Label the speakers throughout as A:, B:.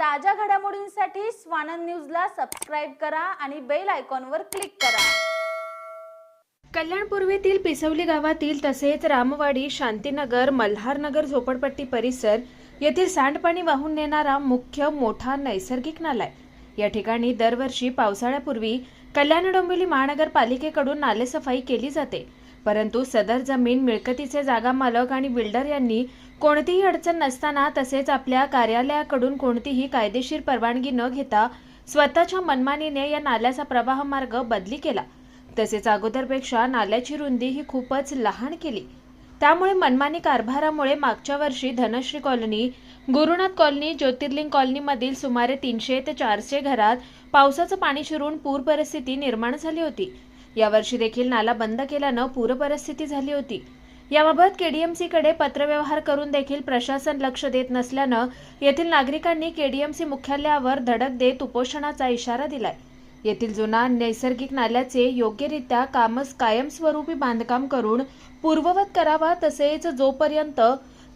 A: ताज्या घडामोडींसाठी स्वानंद न्यूजला सबस्क्राईब करा आणि बेल आयकॉनवर क्लिक करा.
B: कल्याणपूर्वीतील पिसवली गावातील तसेच रामवाडी शांतीनगर मल्हारनगर झोपडपट्टी परिसर येथील सांडपाणी वाहून नेणारा मुख्य मोठा नैसर्गिक नाला आहे. या ठिकाणी दरवर्षी पावसाळ्यापूर्वी कल्याण डोंबिवली महानगरपालिकेकडून नालेसफाई केली जाते. परंतु सदर जमीन मिळकतीचे जागा मालक आणि बिल्डर यांनी कोणतीही अडचण नसताना तसेच आपल्या कार्यालयाकडून कोणतीही कायदेशीर परवानगी न घेता स्वतःच्या मनमानीने या नाल्याचा प्रवाह मार्ग बदली केला. तसेच अगोदरपेक्षा नाल्याची रुंदी ही खूपच लहान केली. त्यामुळे मनमानी कारभारामुळे मागच्या वर्षी धनश्री कॉलनी गुरुनाथ कॉलनी ज्योतिर्लिंग कॉलनीमधील सुमारे तीनशे ते चारशे घरात पावसाचं पाणी शिरून पूर परिस्थिती निर्माण झाली होती. यावर्षी देखील नाला बंद केल्यानं पूरपरिस्थिती झाली होती. याबाबत केडीएमसीकडे पत्रव्यवहार करून देखील प्रशासन लक्ष देत नसल्यानं येथील नागरिकांनी केडीएमसी मुख्यालयावर धडक देत उपोषणाचा इशारा दिलाय. येथील जुना नैसर्गिक नाल्याचे योग्यरित्या कामच कायमस्वरूपी बांधकाम करून पूर्ववत करावा तसेच जोपर्यंत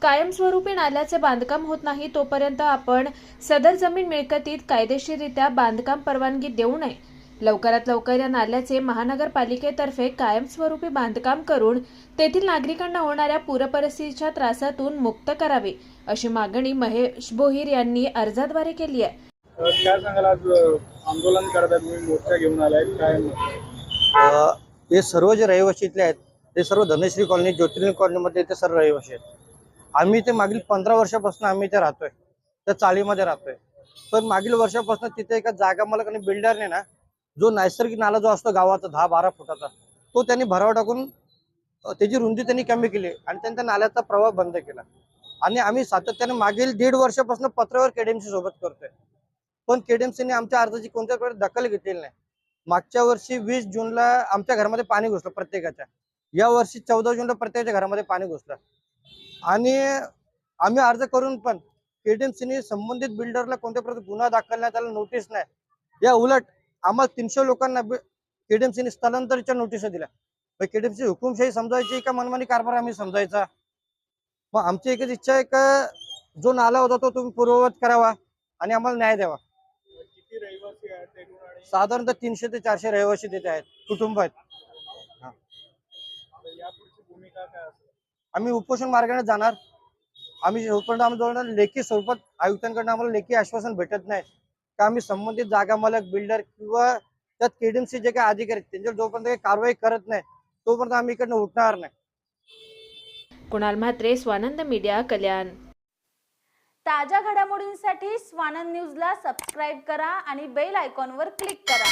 B: कायमस्वरूपी नाल्याचे बांधकाम होत नाही तोपर्यंत आपण सदर जमीन मिळकतीत कायदेशीररित्या बांधकाम परवानगी देऊ नये. लवकरात लवकर या नाल्याचे महानगरपालिकेतर्फे कायमस्वरूपी बांधकाम करून तेथील नागरिकांना होणाऱ्या पूरपरिस्थितीच्या त्रासातून मुक्त करावे अशी मागणी महेश भोईर यांनी अर्जाद्वारे केली आहे.
C: काय सांगाल आज आंदोलन तुम्ही मोर्चा घेऊन आलाय काय
D: हे सर्व जे रहिवासी इथले आहेत ते सर्व धनश्री कॉलनी ज्योतिर्लिंग कॉलनीमध्ये ते सर्व रहिवासी आहेत. आम्ही ते मागील पंधरा वर्षापासून आम्ही इथे राहतोय त्या चाळीमध्ये राहतोय. पण मागील वर्षापासून तिथे एका जागा मालक आणि बिल्डरने ना जो नैसर्गिक नाला जो असतो गावाचा दहा बारा फुटाचा तो त्यांनी भराव टाकून त्याची रुंदी त्यांनी कमी केली आणि त्यांनी त्या नाल्याचा प्रवाह बंद केला. आणि आम्ही सातत्याने मागील दीड वर्षापासून पत्रावर केडीएमसी सोबत करतोय. पण केडीएमसीने आमच्या अर्जाची कोणत्या प्रकारे दखल घेतलेली नाही. मागच्या वर्षी वीस जूनला आमच्या घरामध्ये पाणी घुसलं प्रत्येकाच्या. या वर्षी चौदा जूनला प्रत्येकाच्या घरामध्ये पाणी घुसलं. आणि आम्ही अर्ज करून पण केडीएमसीने संबंधित बिल्डरला कोणत्या प्रकारे गुन्हा दाखल नाही त्याला नोटीस नाही. या उलट आम्हाला तीनशे लोकांना केडीएमसीने स्थलांतरच्या नोटिसा दिल्या. केडीएमसी हुकुमशाही समजायची का मनमानी कारभार आम्ही समजायचा? मग आमची एकच इच्छा आहे का जो नाला होता तो तुम्ही पूर्ववत करावा आणि आम्हाला न्याय द्यावा. साधारणतः तीनशे ते चारशे रहिवासी तिथे आहेत कुटुंब आहेत. आम्ही उपोषण मार्गाने जाणार. आम्ही जोपर्यंत आम्ही लेखी स्वरूपात आयुक्तांकडून आम्हाला लेखी आश्वासन भेटत नाही. का आम्ही संबंधित जागा मालक बिल्डर किंवा त्यात केडीएमसी जे काही अधिकारी आहेत त्यांच्यावर जोपर्यंत काही कारवाई करत नाही तोपर्यंत आम्ही इकडनं उठणार नाही.
B: कुणाल म्हात्रे स्वानंद मीडिया कल्याण.
A: ताज्या घडामोडींसाठी स्वानंद न्यूजला सबस्क्राईब करा आणि बेल आयकॉनवर क्लिक करा.